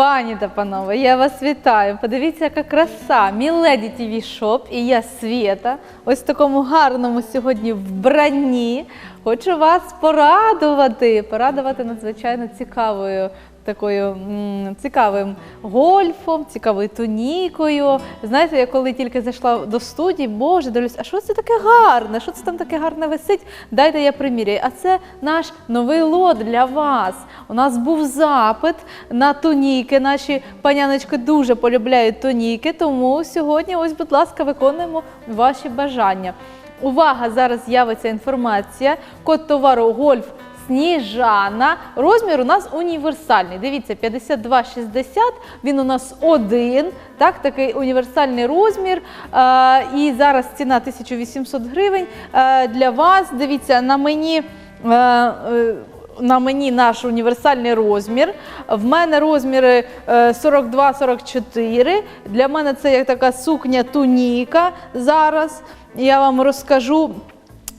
Пані та панове, я вас вітаю. Подивіться, яка краса. Міледі ТВ Шоп і я Свєта. Ось в такому гарному сьогодні вбранні. Хочу вас порадувати. Порадувати надзвичайно цікавою. Такою цікавим гольфом, цікавою тунікою. Знаєте, я коли тільки зайшла до студії, боже, дивлюсь, а що це таке гарне? Що це там таке гарне висить? Дайте я приміряю. А це наш новий лот для вас. У нас був запит на туніки. Наші паняночки дуже полюбляють туніки, тому сьогодні, ось, будь ласка, виконуємо ваші бажання. Увага! Зараз з'явиться інформація. Код товару Гольф Сніжана. Розмір у нас універсальний. Дивіться, 52,60, Він у нас один. Так, такий універсальний розмір. Е, і зараз ціна 1800 гривень. Е, для вас дивіться на мені. Е, на мені наш універсальний розмір. В мене розміри е, 42-44. Для мене це як така сукня туніка зараз. Я вам розкажу.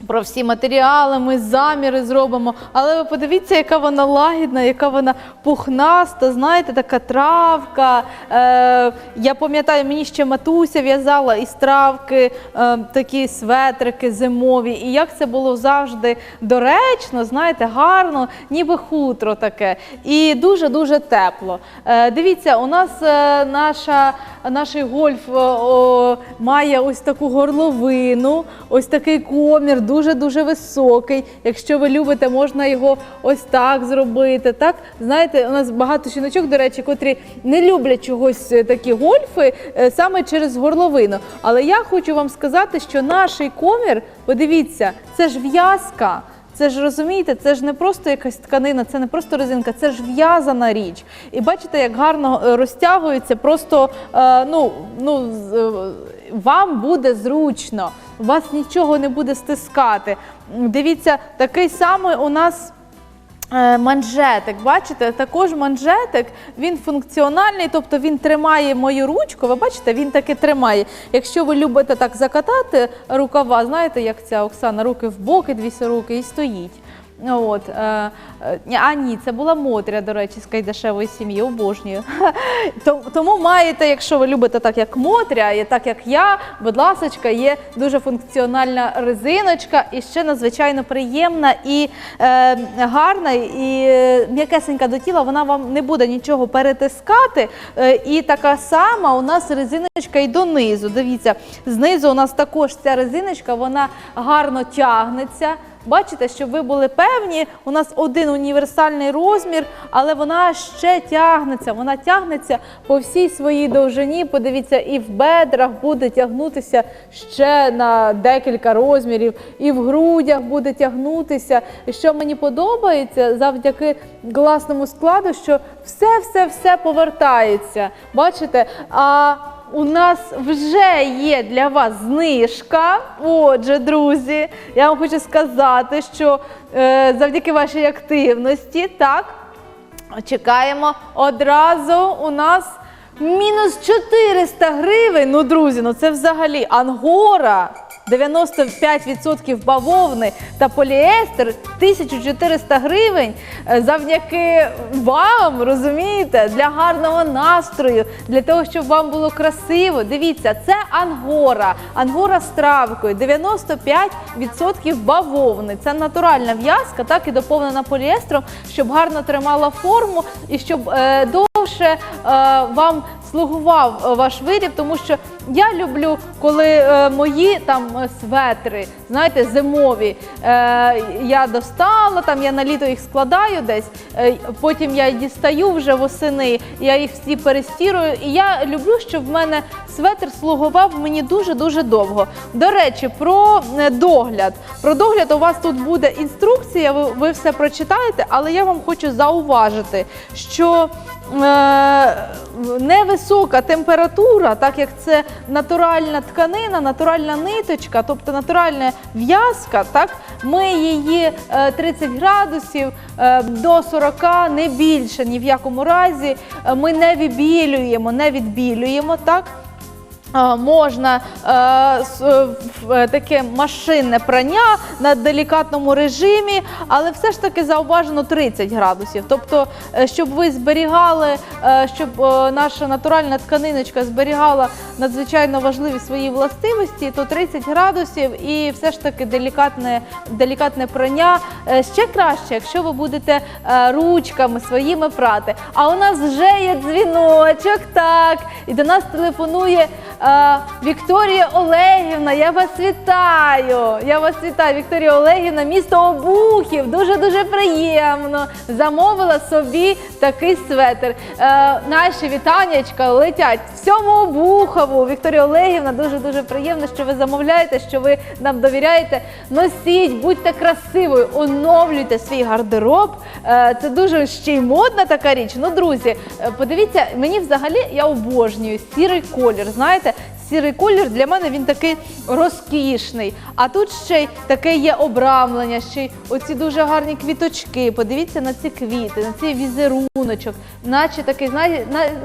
Про всі матеріали, ми заміри зробимо. Але ви подивіться, яка вона лагідна, яка вона пухнаста, знаєте, така травка. Е, я пам'ятаю, мені ще матуся в'язала із травки е, такі светрики зимові. І як це було завжди доречно, знаєте, гарно, ніби хутро таке. І дуже-дуже тепло. Е, дивіться, у нас е, наша, наш гольф о, має ось таку горловину, ось такий комір, дуже-дуже високий. Якщо ви любите, можна його ось так зробити. Так, знаєте, у нас багато жіночок, до речі, котрі не люблять чогось е, такі гольфи е, саме через горловину. Але я хочу вам сказати, що наш комір, подивіться, це ж в'язка. Це ж розумієте, це ж не просто якась тканина, це не просто резинка, це ж в'язана річ. І бачите, як гарно е, розтягується, просто ну, ну, вам буде зручно, вас нічого не буде стискати. Дивіться, такий самий у нас. Е, Манжетик, бачите, також манжетик, він функціональний, тобто він тримає мою ручку. Ви бачите, він таки тримає. Якщо ви любите так закатати рукава, знаєте, як ця Оксана, руки в боки, дві руки і стоїть. От, е, е, а ні, це була Мотря, до речі, з кайдашевої сім'ї, обожнюю. Тому, маєте, якщо ви любите так, як Мотря, і так як я, будь ласочка, є дуже функціональна резиночка і ще надзвичайно приємна і е, гарна, і е, м'якесенька до тіла, вона вам не буде нічого перетискати. Е, і така сама у нас резиночка і донизу. Дивіться, знизу у нас також ця резиночка, вона гарно тягнеться. Бачите, щоб ви були певні, у нас один універсальний розмір, але вона ще тягнеться. Вона тягнеться по всій своїй довжині. Подивіться, і в бедрах буде тягнутися ще на декілька розмірів, і в грудях буде тягнутися. І що мені подобається завдяки класному складу, що все, все, все повертається. Бачите? А у нас вже є для вас знижка. Отже, друзі, я вам хочу сказати, що е, завдяки вашій активності, так, чекаємо одразу у нас мінус 400 гривень. Ну, друзі, ну це взагалі ангора. 95% бавовни та поліестер 1400 гривень е, завдяки вам, розумієте, для гарного настрою, для того, щоб вам було красиво. Дивіться, це ангора, ангора з травкою, 95% бавовни. Це натуральна в'язка, так і доповнена поліестром, щоб гарно тримала форму і щоб е, довше е, вам слугував ваш виріб, тому що я люблю, коли е, мої там е, светри, знаєте, зимові. Е, я достала, там я на літо їх складаю десь, е, потім я дістаю вже восени, я їх всі перестірую. І я люблю, щоб в мене светр слугував мені дуже-дуже довго. До речі, про е, догляд. Про догляд у вас тут буде інструкція, ви, ви все прочитаєте, але я вам хочу зауважити, що е, невисока температура, так як це натуральна тканина, натуральна ниточка, тобто натуральна в'язка, так ми її е, 30 градусів е, до 40, не більше ні в якому разі. е, Ми не вибілюємо, не відбілюємо, так. Можна е, е, е, таке машинне прання на делікатному режимі, але все ж таки зауважено 30 градусів. Тобто, е, щоб ви зберігали, щоб наша натуральна тканиночка зберігала надзвичайно важливі свої властивості, то 30 градусів і все ж таки делікатне, делікатне прання. Ще краще, якщо ви будете ручками своїми прати. А у нас вже є дзвіночок, так, і до нас телефонує Вікторія Олегівна. Я вас вітаю. Я вас вітаю, Вікторія Олегівна, місто Обухів. Дуже дуже приємно. Замовила собі такий светр. Е, наші вітаннячка летять всьому Обухову. Вікторія Олегівна, дуже дуже приємно, що ви замовляєте, що ви нам довіряєте. Носіть, будьте красивою, оновлюйте свій гардероб. Е, це дуже ще й модна така річ. Ну, друзі, е, подивіться, мені взагалі я обожнюю сірий колір. Знаєте, сірий колір для мене він такий розкішний. А тут ще й таке є обрамлення, ще й оці дуже гарні квіточки. Подивіться на ці квіти, на цей візеруночок, наче такий,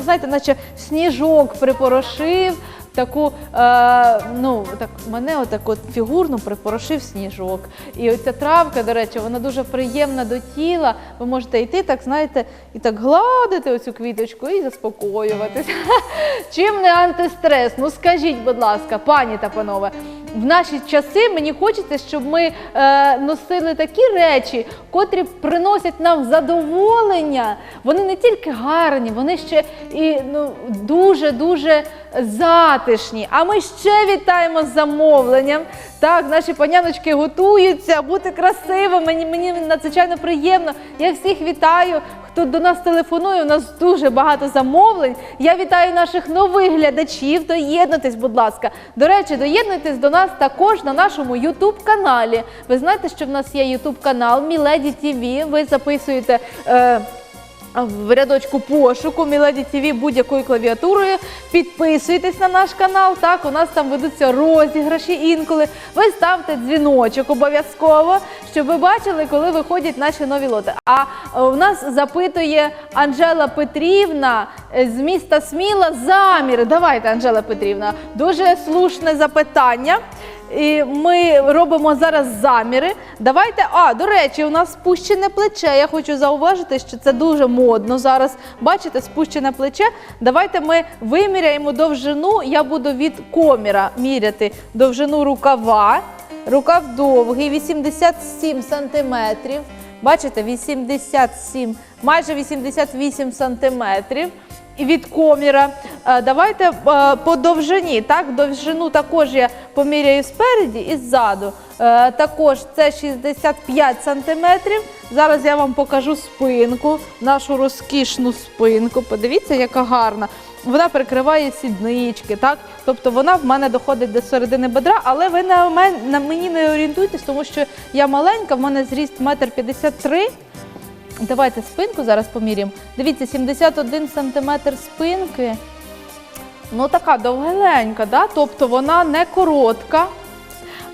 знаєте, наче сніжок припорошив. Таку, е, ну так мене отак от фігурно припорошив сніжок. І оця травка, до речі, вона дуже приємна до тіла. Ви можете йти, так знаєте, і так гладити оцю квіточку і заспокоюватися. Чим не антистрес? Ну скажіть, будь ласка, пані та панове, в наші часи мені хочеться, щоб ми е, носили такі речі, котрі приносять нам задоволення. Вони не тільки гарні, вони ще і ну дуже дуже затишні. А ми ще вітаємо з замовленням. Так, наші паняночки готуються бути красивими. Мені, мені надзвичайно приємно. Я всіх вітаю. Хто до нас телефонує, у нас дуже багато замовлень. Я вітаю наших нових глядачів. Доєднуйтесь, будь ласка. До речі, доєднуйтесь до нас також на нашому Ютуб каналі. Ви знаєте, що в нас є Ютуб канал Міледі ТВ. Ви записуєте. Е, в рядочку пошуку Міледі ТВ будь-якою клавіатурою. Підписуйтесь на наш канал. Так, у нас там ведуться розіграші інколи. Ви ставте дзвіночок обов'язково, щоб ви бачили, коли виходять наші нові лоти. А у нас запитує Анжела Петрівна з міста Сміла заміри. Давайте, Анжела Петрівна, дуже слушне запитання. І ми робимо зараз заміри. Давайте, а до речі, у нас спущене плече. Я хочу зауважити, що це дуже модно зараз. Бачите, спущене плече. Давайте ми виміряємо довжину. Я буду від коміра міряти довжину рукава. Рукав довгий, 87 сантиметрів. Бачите, 87, майже 88 сантиметрів. Від коміра. Е, Давайте е, по довжині. Так, довжину також я поміряю спереді і ззаду. Е, Також це 65 сантиметрів. Зараз я вам покажу спинку, нашу розкішну спинку. Подивіться, яка гарна. Вона прикриває сіднички, так? Тобто вона в мене доходить до середини бедра, але ви на, мені не орієнтуйтесь, тому що я маленька, в мене зріст 1,53 м. Давайте спинку зараз поміряємо. Дивіться, 71 сантиметр спинки. Ну, така довгеленька, да? тобто вона не коротка.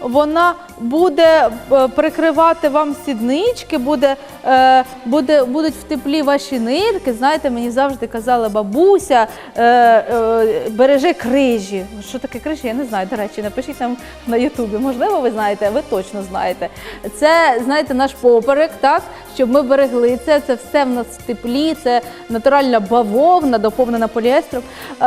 Вона буде е, прикривати вам сіднички, буде, е, буде, будуть в теплі ваші нирки. Знаєте, мені завжди казала бабуся, е, е, бережи крижі. Що таке крижі? Я не знаю. До речі, напишіть нам на Ютубі. Можливо, ви знаєте, ви точно знаєте. Це, знаєте, наш поперек, так? Щоб ми берегли це. Це все в нас в теплі, це натуральна бавовна, доповнена поліестром. Е,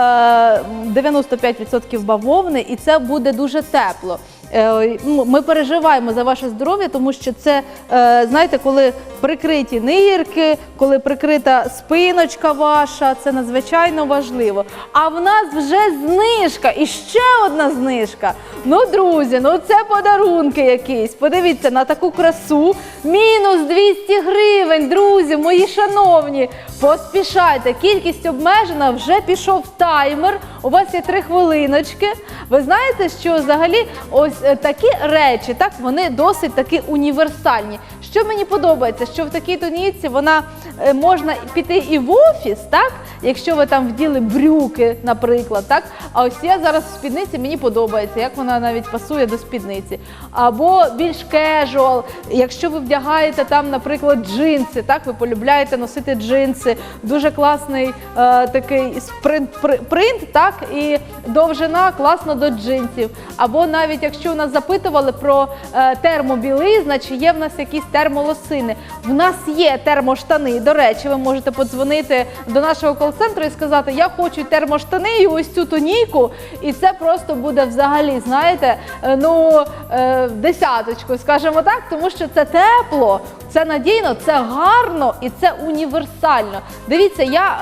95% бавовни, і це буде дуже тепло. Е, ну, Ми переживаємо за ваше здоров'я, тому що це, е, знаєте, коли прикриті нирки, коли прикрита спиночка ваша, це надзвичайно важливо. А в нас вже знижка і ще одна знижка. Ну, друзі, ну це подарунки якісь. Подивіться на таку красу. Мінус 200 гривень, друзі, мої шановні. Поспішайте, кількість обмежена, вже пішов таймер. У вас є три хвилиночки. Ви знаєте, що взагалі ось е, такі речі, так вони досить таки універсальні. Що мені подобається, що в такій туніці вона е, можна піти і в офіс, так якщо ви там вділи брюки, наприклад, так. А ось я зараз в спідниці мені подобається, як вона навіть пасує до спідниці. Або більш кежуал, якщо ви вдягаєте там, наприклад, джинси, так ви полюбляєте носити джинси, дуже класний е, такий спринт принт, так і довжина класно до джинсів. Або навіть якщо у нас запитували про е, термобілизна, чи є в нас якісь термолосини. В нас є термоштани. До речі, ви можете подзвонити до нашого кол-центру і сказати, я хочу термоштани і ось цю тонійку, і це просто буде взагалі, знаєте, е, ну е, десяточку, скажімо так, тому що це тепло, це надійно, це гарно і це універсально. Дивіться, я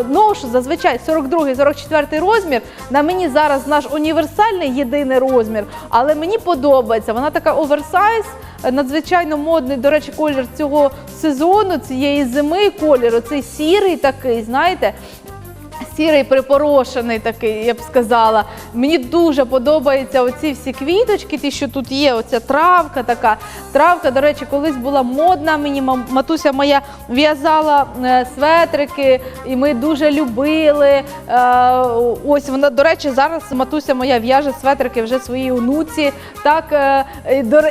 е, ношу зазвичай 42-44 розмір. На мені зараз наш універсальний єдиний розмір, але мені подобається. Вона така оверсайз, е, надзвичайно модний. До речі, колір цього сезону, цієї зими, колір, оцей сірий такий, знаєте. Сірий припорошений такий, я б сказала. Мені дуже подобаються оці всі квіточки, ті, що тут є, оця травка така. Травка, до речі, колись була модна. Мені матуся моя в'язала е, светрики, і ми дуже любили. Е, ось вона, до речі, зараз матуся моя в'яже светрики вже своїй онуці. Так, е,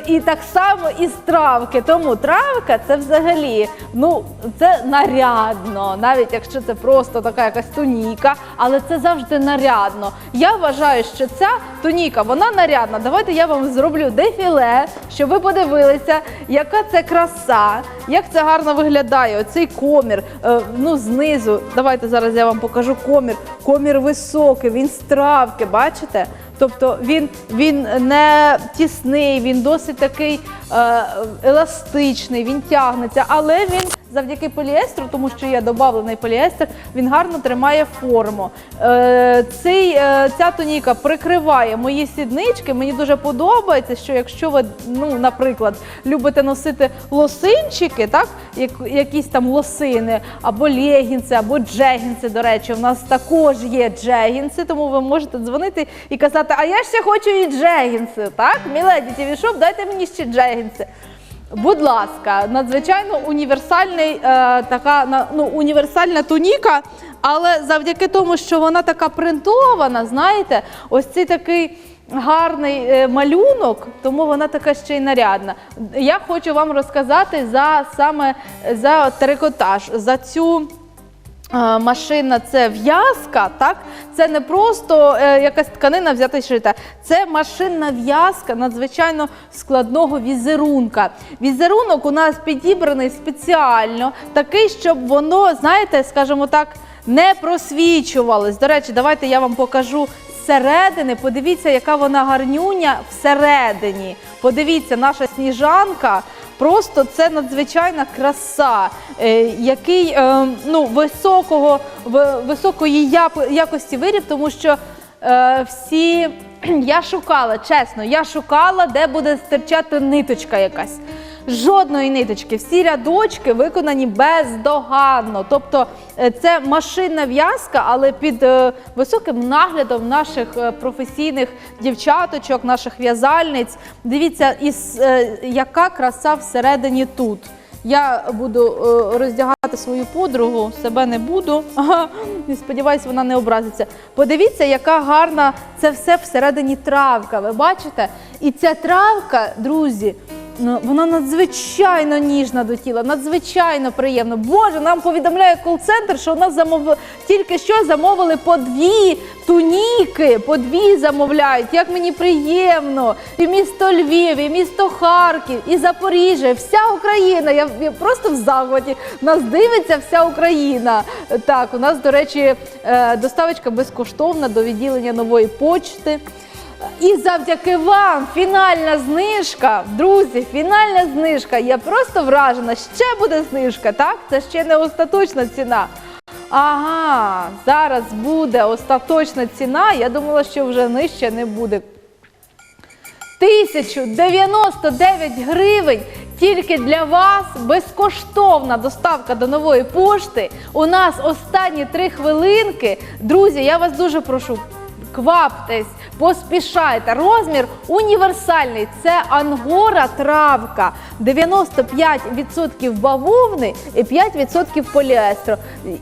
і, і так само із травки. Тому травка це взагалі, ну, це нарядно, навіть якщо це просто така якась туніка, але це завжди нарядно. Я вважаю, що ця туніка, вона нарядна. Давайте я вам зроблю дефіле, щоб ви подивилися, яка це краса, як це гарно виглядає. Оцей комір. е, ну, знизу. Давайте зараз я вам покажу комір. Комір високий, він з травки, бачите? Тобто він, не тісний, він досить такий еластичний, він тягнеться, але він завдяки поліестру, тому що є додавлений поліестер, він гарно тримає форму. Е, цей, е, ця тоніка прикриває мої сіднички. Мені дуже подобається, що якщо ви, ну, наприклад, любите носити лосинчики, так, якісь там лосини, або легінси, або джегінси, до речі, у нас також є джегінси, тому ви можете дзвонити і казати, а я ще хочу і джегінси, так? Міледі ТВ Шоп, дайте мені ще джегінси. Будь ласка, надзвичайно універсальний, е, така ну, універсальна туніка, але завдяки тому, що вона така принтована, знаєте, ось цей такий гарний е, малюнок, тому вона така ще й нарядна. Я хочу вам розказати за саме за трикотаж, за цю. Машина це в'язка, так? Це не просто е, якась тканина взята і шита. Це машинна в'язка надзвичайно складного візерунка. Візерунок у нас підібраний спеціально, такий, щоб воно, знаєте, скажімо так, не просвічувалось. До речі, давайте я вам покажу зсередини. Подивіться, яка вона гарнюня всередині. Подивіться, наша сніжанка. Просто це надзвичайна краса, е, який е, ну, високого, високої якості виріб, тому що е, всі я шукала, чесно, я шукала, де буде стирчати ниточка якась. Жодної ниточки, всі рядочки виконані бездоганно. Тобто е, це машинна в'язка, але під е, високим наглядом наших е, професійних дівчаточок, наших в'язальниць. Дивіться, яка краса всередині тут. Я буду роздягати свою подругу, себе не буду. Сподіваюсь, вона не образиться. Подивіться, яка гарна це все всередині травка. Ви бачите? І ця травка, друзі, вона надзвичайно ніжна до тіла, надзвичайно приємна. Боже, нам повідомляє кол-центр, що у нас замов... тільки що замовили по дві туніки, по дві замовляють. Як мені приємно. І місто Львів, і місто Харків, і Запоріжжя, вся Україна. Я, я просто в захваті. Нас дивиться вся Україна. Так, у нас, до речі, е, доставочка безкоштовна до відділення нової почти. І завдяки вам фінальна знижка, друзі, фінальна знижка. Я просто вражена. Ще буде знижка, так? Це ще не остаточна ціна. Ага, зараз буде остаточна ціна. Я думала, що вже нижче не буде. 1099 гривень тільки для вас безкоштовна доставка до нової пошти. У нас останні три хвилинки. Друзі, я вас дуже прошу. Кваптесь, поспішайте. Розмір універсальний. Це ангора травка. 95% бавовни і 5% поліестру.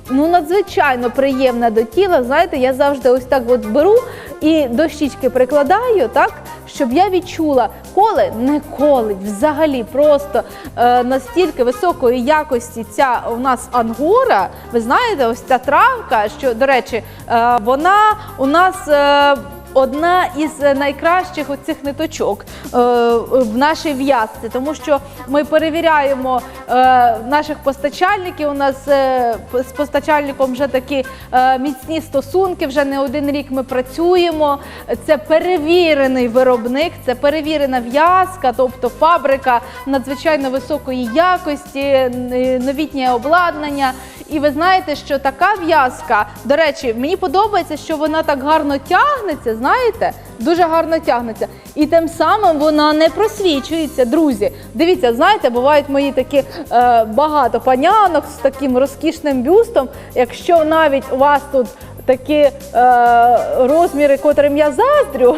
Ну, надзвичайно приємна до тіла. Знаєте, я завжди ось так от беру і до щічки прикладаю, так, щоб я відчула, коли не колить взагалі просто е, настільки високої якості ця у нас ангора. Ви знаєте, ось ця травка, що, до речі, е, вона у нас. Е, Одна із найкращих оцих ниточок е, в нашій в'язці, тому що ми перевіряємо е, наших постачальників. У нас е, з постачальником вже такі е, міцні стосунки. Вже не один рік ми працюємо. Це перевірений виробник, це перевірена в'язка, тобто фабрика надзвичайно високої якості, новітнє обладнання. І ви знаєте, що така в'язка, до речі, мені подобається, що вона так гарно тягнеться, знаєте, дуже гарно тягнеться. І тим самим вона не просвічується, друзі. Дивіться, знаєте, бувають мої такі е, багато панянок з таким розкішним бюстом. Якщо навіть у вас тут такі е, розміри, котрим я заздрю,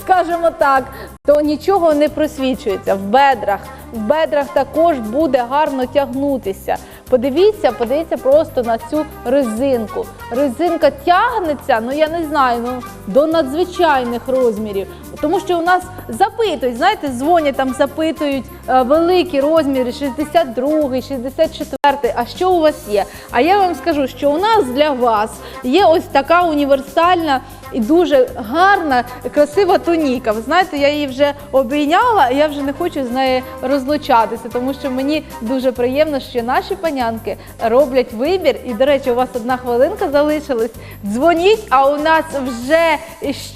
скажімо так, то нічого не просвічується в бедрах. В бедрах також буде гарно тягнутися. Подивіться, подивіться просто на цю резинку. Резинка тягнеться, ну я не знаю, ну до надзвичайних розмірів. Тому що у нас запитують, знаєте, дзвонять там, запитують великі розміри, 62, 64. А що у вас є? А я вам скажу, що у нас для вас є ось така універсальна і дуже гарна, красива туніка. Ви знаєте, я її вже обійняла, і я вже не хочу з нею розлучатися, тому що мені дуже приємно, що наші панянки роблять вибір. І, до речі, у вас одна хвилинка залишилась. Дзвоніть, а у нас вже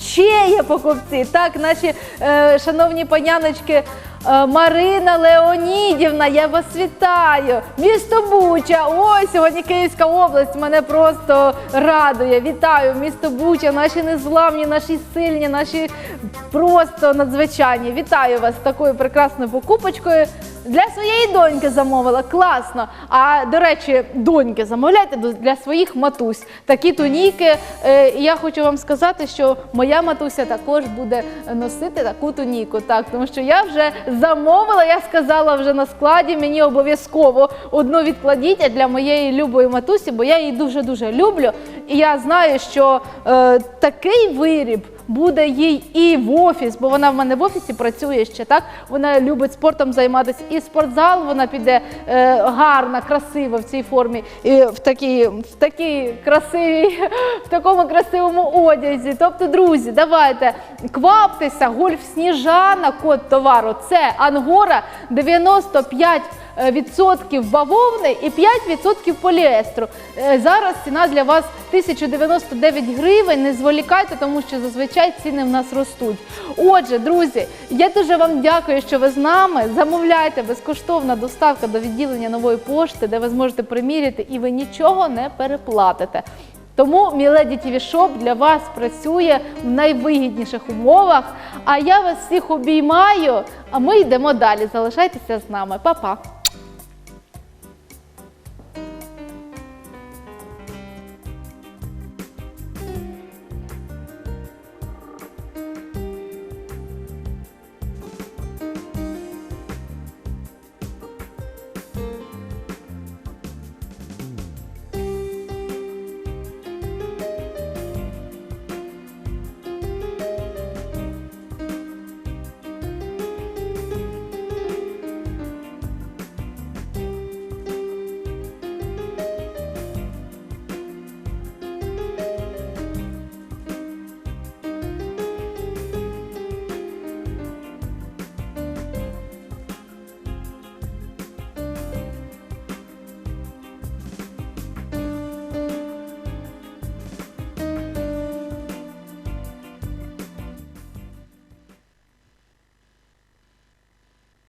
ще є покупці. Так, наші е, шановні паняночки. Е, Марина Леонідівна, я вас вітаю! Місто Буча! Ой, сьогодні Київська область мене просто радує. Вітаю! Місто Буча, наші незламні, наші сильні, наші просто надзвичайні. Вітаю вас з такою прекрасною покупочкою. Для своєї доньки замовила класно. А до речі, доньки замовляйте для своїх матусь такі туніки. Е, і я хочу вам сказати, що моя матуся також буде носити таку туніку. Так, тому що я вже замовила, я сказала вже на складі, мені обов'язково одну відкладіть для моєї любої матусі, бо я її дуже дуже люблю. І я знаю, що е, такий виріб буде їй і в офіс, бо вона в мене в офісі працює ще так. Вона любить спортом займатися. І спортзал вона піде е, гарна, красива в цій формі, і в такій, в такій красивій, в такому красивому одязі. Тобто, друзі, давайте кваптеся, гольф сніжана, код товару. Це ангора 95 е, відсотків бавовни і 5% поліестру. Е, Зараз ціна для вас 1099 гривень. Не зволікайте, тому що зазвичай ціни в нас ростуть. Отже, друзі, я дуже вам дякую, що ви з нами. Замовляйте безкоштовна доставка до відділення нової пошти, де ви зможете приміряти і ви нічого не переплатите. Тому Міледі ТВ Шоп для вас працює в найвигідніших умовах. А я вас всіх обіймаю. А ми йдемо далі. Залишайтеся з нами. Па-па!